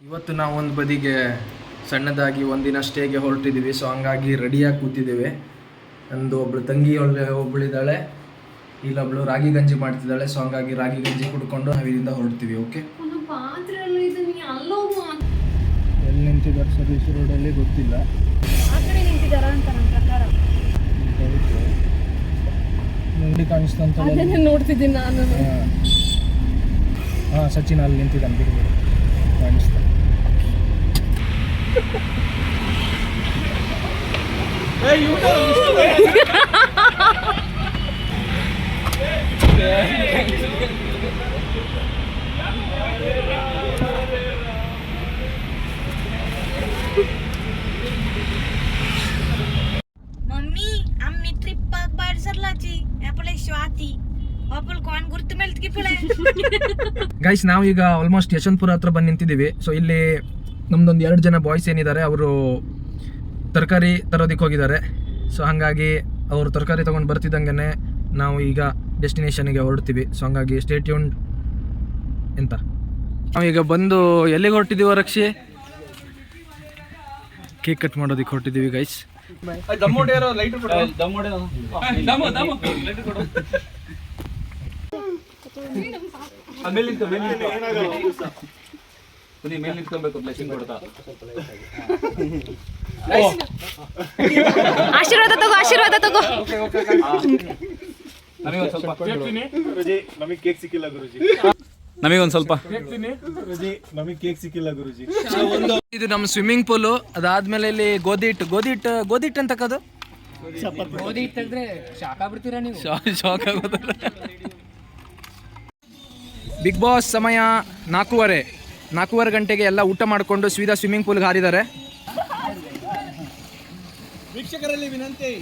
ಇವತ್ತು ನಾವು ಒಂದು ಬದಿಗೆ ಸಣ್ಣದಾಗಿ ಒಂದಿನ ಸ್ಟೇಗೆ ಹೊರಟಿದ್ದೀವಿ ಸೊ ಹಂಗಾಗಿ ರೆಡಿಯಾಗಿ ಕೂತಿದ್ದೀವಿ. ನಂದು ಒಬ್ಳು ತಂಗಿ ಒಳ್ಳೆ ಒಬ್ಬಳಿದ್ದಾಳೆ ಇಲ್ಲೊಬ್ಳು ರಾಗಿ ಗಂಜಿ ಮಾಡ್ತಿದ್ದಾಳೆ ಸೊ ಹಂಗಾಗಿ ರಾಗಿ ಗಂಜಿ ಕುಡ್ಕೊಂಡು ನಾವು ಇಲ್ಲಿಂದ ಹೊರಡ್ತೀವಿ ಓಕೆ ಎಲ್ಲಿ ನಿಂತಿದ್ದಾರೆ ಸರ್ವಿಸ್ ರೋಡಲ್ಲಿ ಗೊತ್ತಿಲ್ಲ. ನೋಡಿ ಕಾಣಿಸ್ತಂತ ನೋಡ್ತಿದ್ದೀನಿ ನಾನು. ಹಾಂ. ಸಚಿನ್ ಅಲ್ಲಿ ನಿಂತಿದ್ದಾನೆ ಬಿಡ್ಬಿಡು ಕಾಣಿಸ್ತಾ hey, you know, you know. मम्मी अम्मी मित्री पग बाहर सरला जी अपले स्वाती अपल कौन गुरुत्व मिलत की गाइस नाउ यू गा ऑलमोस्ट यशवंतपुर हत्र बन निंती देवे सो इल्ले ನಮ್ದೊಂದು ಎರಡು ಜನ ಬಾಯ್ಸ್ ಏನಿದ್ದಾರೆ ಅವರು ತರಕಾರಿ ತರೋದಕ್ಕೆ ಹೋಗಿದ್ದಾರೆ. ಸೊ ಹಾಗಾಗಿ ಅವರು ತರಕಾರಿ ತೊಗೊಂಡು ಬರ್ತಿದ್ದಂಗೆ ನಾವು ಈಗ ಡೆಸ್ಟಿನೇಷನ್ಗೆ ಹೊರಡ್ತೀವಿ. ಸೊ ಹಂಗಾಗಿ ಸ್ಟೇಟ್ ಯೂನ್ ಎಂತ? ನಾವೀಗ ಬಂದು ಎಲ್ಲಿಗೆ ಹೊರಟಿದ್ದೀವೋ ರಕ್ಷಿ ಕೇಕ್ ಕಟ್ ಮಾಡೋದಕ್ಕೆ ಹೊರಟಿದ್ದೀವಿ ಗೈಸ್ ಆಶೀರ್ವಾದ ತಗೋ ಆಶೀರ್ವಾದ ತಗೋ. ಗುರುಜಿ ನಮಗೆ ಕೇಕ್ ಸಿಕ್ಕಿಲ್ಲ ಗುರುಜಿ. ನಮಗೊಂದು ಸ್ವಲ್ಪ. ಗುರುಜಿ ನಮಗೆ ಕೇಕ್ ಸಿಕ್ಕಿಲ್ಲ ಗುರುಜಿ. ಇದು ನಮ್ಮ ಸ್ವಿಮ್ಮಿಂಗ್ ಪೂಲು ಅದಾದ್ಮೇಲೆ ಇಲ್ಲಿ ಗೋಧಿ ಹಿಟ್ಟು ಗೋಧಿ ಹಿಟ್ಟು ಗೋಧಿ ಹಿಟ್ಟು ಅಂತ ಕದು ಶಾಕ್ ಆಗೋದಲ್ಲ. ಬಿಗ್ ಬಾಸ್ ಸಮಯ ನಾಲ್ಕೂವರೆ. ನಾಲ್ಕೂವರೆ ಗಂಟೆಗೆ ಎಲ್ಲ ಊಟ ಮಾಡಿಕೊಂಡು ಸೀದಾ ಸ್ವಿಮ್ಮಿಂಗ್ ಪೂಲ್ಗೆ ಹಾರಿದ್ದಾರೆ. ವೀಕ್ಷಕರಲ್ಲಿ ವಿನಂತಿ.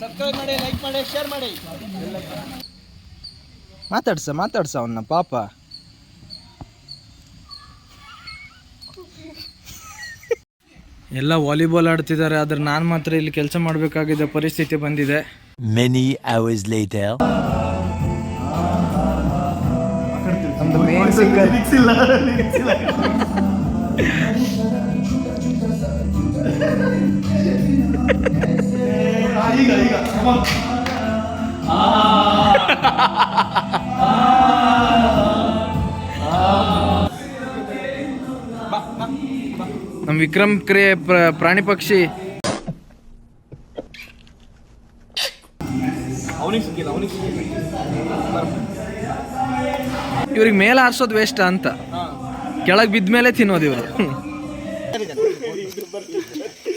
ಸಬ್ಸ್ಕ್ರೈಬ್ ಮಾಡಿ ಲೈಕ್ ಮಾಡಿ ಶೇರ್ ಮಾಡಿ. ಮಾತಾಡ್ಸ ಮಾತಾಡ್ಸ ಅವನ್ನ ಪಾಪ. ಎಲ್ಲ ವಾಲಿಬಾಲ್ ಆಡ್ತಿದ್ದಾರೆ ಆದ್ರೆ ನಾನು ಮಾತ್ರ ಇಲ್ಲಿ ಕೆಲಸ ಮಾಡಬೇಕಾಗಿದ್ದ ಪರಿಸ್ಥಿತಿ ಬಂದಿದೆ. Many hours later. ನಮ್ದು ಮೇನ್ ನಮ್ಮ ವಿಕ್ರಮ್ ಕ್ರಿಯೆ ಪ್ರ- ಪ್ರಾಣಿ ಪಕ್ಷಿ. ಇವ್ರಿಗೆ ಮೇಲೆ ಹಾರಿಸೋದು ವೇಸ್ಟ್ ಅಂತ. ಕೆಳಗೆ ಬಿದ್ದ ಮೇಲೆ ತಿನ್ನೋದು ಇವರು.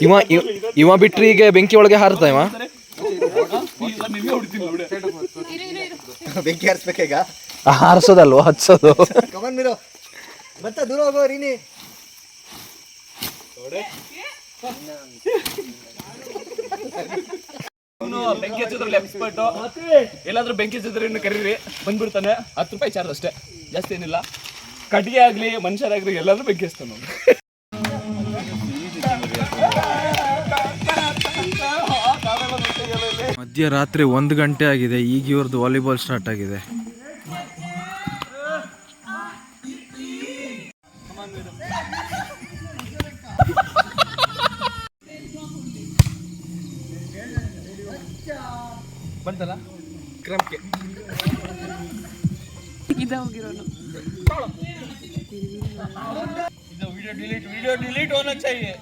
ಇವ ಇವ- ಇವ ಬಿಟ್ರಿ ಈಗ ಬೆಂಕಿ ಒಳಗೆ ಹಾರತ ಇವ? ಬೆಂಕಿ ಹಾರಿಸ್ಬೇಕೀಗ ಹಾರಿಸೋದಲ್ವ ಹಚ್ಚೋದು? ಬತ್ತ ದೂರ ಹೋಗೋ ರೀನಿ. ಬೆಂಕಿ ಹಚ್ಚಿದ್ರಲ್ಲಿ ಎಕ್ಸ್ಪರ್ಟ್? ಎಲ್ಲಾದ್ರೂ ಬೆಂಕಿ ಹಚ್ಚಿದ್ರೆ ಕರೀರಿ. ಬಂದ್ಬಿಡ್ತಾನೆ. ಹತ್ತು ರೂಪಾಯಿ ಚಾರ್ಜ್ ಅಷ್ಟೇ. ಜಾಸ್ತಿ ಏನಿಲ್ಲ. ಕಟ್ಟಿಗೆ ಆಗ್ಲಿ, ಮನುಷ್ಯರಾಗ್ಲಿ ಎಲ್ಲಾದ್ರೂ ಬೆಂಕಿ ಹಚ್ತಾನೆ. ಮಧ್ಯರಾತ್ರಿ ಒಂದು ಗಂಟೆ ಆಗಿದೆ. ಈಗ ಇವ್ರದ್ದು ವಾಲಿಬಾಲ್ ಸ್ಟಾರ್ಟ್ ಆಗಿದೆ. ಬಂತಲ್ಲ? ಕ್ರಮಕ್ಕೆ. ಇದ ಹೋಗಿರೋನು ವಿಡಿಯೋ ಡಿಲೀಟ್ ವಿಡಿಯೋ ಡಿಲೀಟ್ ಹೋಗೋಣ ಚಾಹಿಯೆ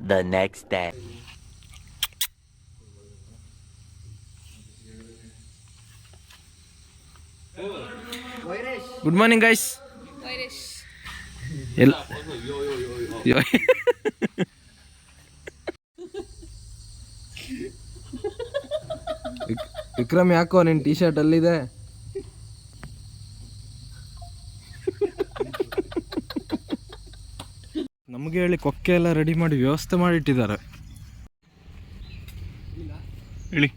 The next day. Good morning guys ಎಲ್ಲ ವಿಕ್ರಮ್ ಯಾಕೋ ನಿನ್ನ ಟಿ ಶರ್ಟ್ ಅಲ್ಲಿದೆ. ನಮಗೆ ಹೇಳಿ ಕೊಕ್ಕೆ ಎಲ್ಲ ರೆಡಿ ಮಾಡಿ ವ್ಯವಸ್ಥೆ ಮಾಡಿಟ್ಟಿದ್ದಾರೆ. ಹೇಳಿ.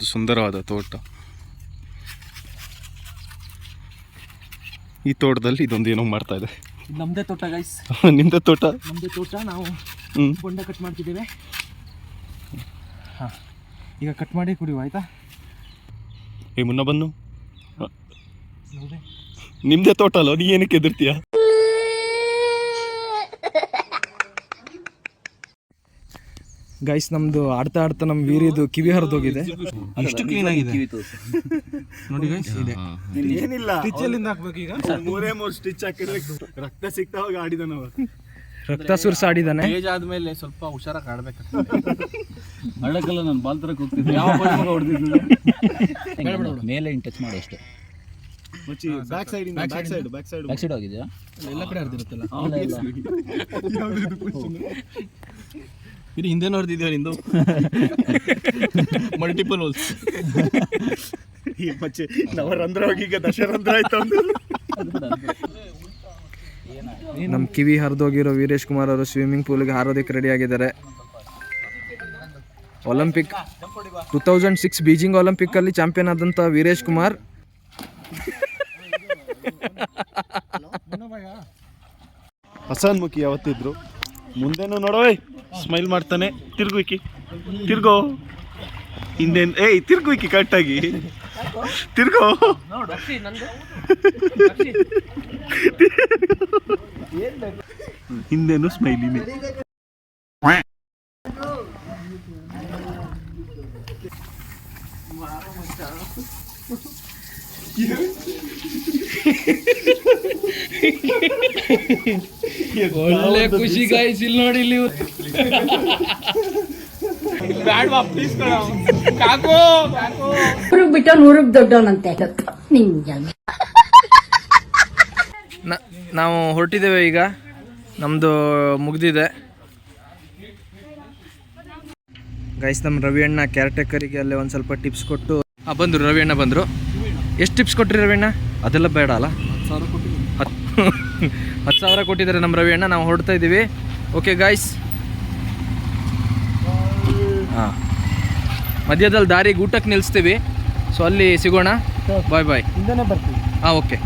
ಒಂದು ಸುಂದರವಾದ ತೋಟ. ಈ ತೋಟದಲ್ಲಿ ಇದೊಂದು ಏನೋ ಮಾಡ್ತಾ ಇದೆ. ನಮ್ಮದೇ ತೋಟ ಗೈಸ್ ನಿಮ್ಮದೇ ತೋಟ? ನಮ್ಮದೇ ತೋಟ ನಾವು ಬೊಂಡ ಕಟ್ ಮಾಡ್ತಿದ್ದೇವೆ. ಹಾಂ ಈಗ ಕಟ್ ಮಾಡಿ ಕುಡಿಯುವ ಆಯ್ತಾ? ಏ ಮುನ್ನ ಬನ್ನು. ನಿಮ್ಮದೇ ತೋಟ ಅಲ್ಲ ನೀ ಏನಕ್ಕೆ ಎದುರ್ತೀಯ ಗೈಸ್ ನಮ್ದು ಆಡ್ತಾ ಆಡ್ತಾ ನಮ್ಮ ವೀರಿದು ಕಿವಿ ಹರಿದೋಗಿದೆ ಅಷ್ಟು ಕ್ಲೀನ್ ಆಗಿದೆ. ನೋಡಿ ಗೈಸ್ ಇದೆ. ಏನಿಲ್ಲ ಹಾಕ್ಬೇಕು ಈಗ? ಮೂರೇ ಮೂರು ಸ್ಟಿಚ್ ಹಾಕಿದ್ರೆ ರಕ್ತ ಸಿಗ್ತಾ ಹೋಗಿ ಆಡಿದ ನಾವು ರಕ್ತ ಸುರ್ಸಾಡಿದಾನೆ ಏಜ್ ಆದ್ಮೇಲೆ ಸ್ವಲ್ಪ ಹುಷಾರಾಗಿ ಆಡ್ಬೇಕು. ಹಳ್ಳಕ್ಕೆಲ್ಲ ನಾನು ಬಾಲ್ ತರಕ್ಕೆ ಹೋಗ್ತಿದ್ದೆ. ಯಾವ ಬಾಲ್ ಹೊಡೆದಿದ್ದು ಮೇಲೆ ಇನ್ ಟಚ್ ಮಾಡಿ ಅಷ್ಟೇ. Back side back side back side back side ಹೋಗಿದ್ಯಾ? ಎಲ್ಲ ಕಡೆ ಹರಿದಿರುತ್ತಲ್ಲ. ಇದು ಹಿಂದೆ ನೋಡ್ತಿದ್ದೇವೆ ನಿಂದು? ಮಲ್ಟಿಪಲ್ ಹೋಲ್ಸ್ ಈ ಮಚ್ಚೆ ನವರಂಧ್ರ ಹೋಗಿ ಈಗ ದಶರಂಧ್ರ ಆಯ್ತು ಅಂತ ನಮ್ಮ ಕಿವಿ ಹರಿದೋಗಿರೋ ವೀರೇಶ್ ಕುಮಾರ್ ಅವರು ಸ್ವಿಮ್ಮಿಂಗ್ ಪೂಲ್ಗೆ ಹಾರೋದಕ್ಕೆ ರೆಡಿ ಆಗಿದ್ದಾರೆ. Olympic two thousand six Beijing Olympic ಅಲ್ಲಿ ಚಾಂಪಿಯನ್ ಆದಂತ ವೀರೇಶ್ ಕುಮಾರ್. ಹಸನ್ಮುಖಿ ಯಾವತ್ತಿದ್ರು? ಮುಂದೆನೂ ನೋಡೋಯ್ ಸ್ಮೈಲ್ ಮಾಡ್ತಾನೆ. ತಿರ್ಗುವಿಕಿ ತಿರ್ಗೋ. ಹಿಂದೆ ಏಯ್ ಕಟ್ ಕರೆಕ್ಟಾಗಿ ತಿರ್ಗೋ. ಹಿಂದೇನು ಸ್ಮೈಲಿನೇ ಒಳ್ಳೆ ಖುಷಿ ಗಾಯ್ಸ್ ಇಲ್ಲಿ ನೋಡಿ ಇಲ್ಲಿ ಊರಿಗೆ ಬಿಟ್ಟು ಊರಿಗೆ ದೊಡ್ಡವನಂತೆ. ನಾವು ಹೊರಟಿದ್ದೇವೆ ಈಗ. ನಮ್ಮದು ಮುಗ್ದಿದೆ. ಗೈಸ್ ನಮ್ಮ ರವಿ ಅಣ್ಣ ಕ್ಯಾರ್ಟೇಕರಿಗೆ ಅಲ್ಲೇ ಒಂದು ಸ್ವಲ್ಪ ಟಿಪ್ಸ್ ಕೊಟ್ಟು ಬಂದ್ರು ಬಂದರು ರವಿ ಅಣ್ಣ ಬಂದರು. ಎಷ್ಟು ಟಿಪ್ಸ್ ಕೊಟ್ಟಿರಿ ರವಿಣ್ಣ ಅದೆಲ್ಲ ಬೇಡ ಅಲ್ಲ? ಹತ್ತು ಹತ್ತು ಸಾವಿರ ಕೊಟ್ಟಿದ್ದಾರೆ ನಮ್ಮ ರವಿಯಣ್ಣ ನಾವು ಹೊರಡ್ತಾ ಇದ್ದೀವಿ. ಓಕೆ ಗಾಯ್ಸ್ ಹಾಂ. ಮಧ್ಯದಲ್ಲಿ ದಾರಿಗೆ ಊಟಕ್ಕೆ ನಿಲ್ಲಿಸ್ತೀವಿ ಸೊ ಅಲ್ಲಿ ಸಿಗೋಣ. ಬಾಯ್ ಬಾಯ್ ಹಾಂ ಓಕೆ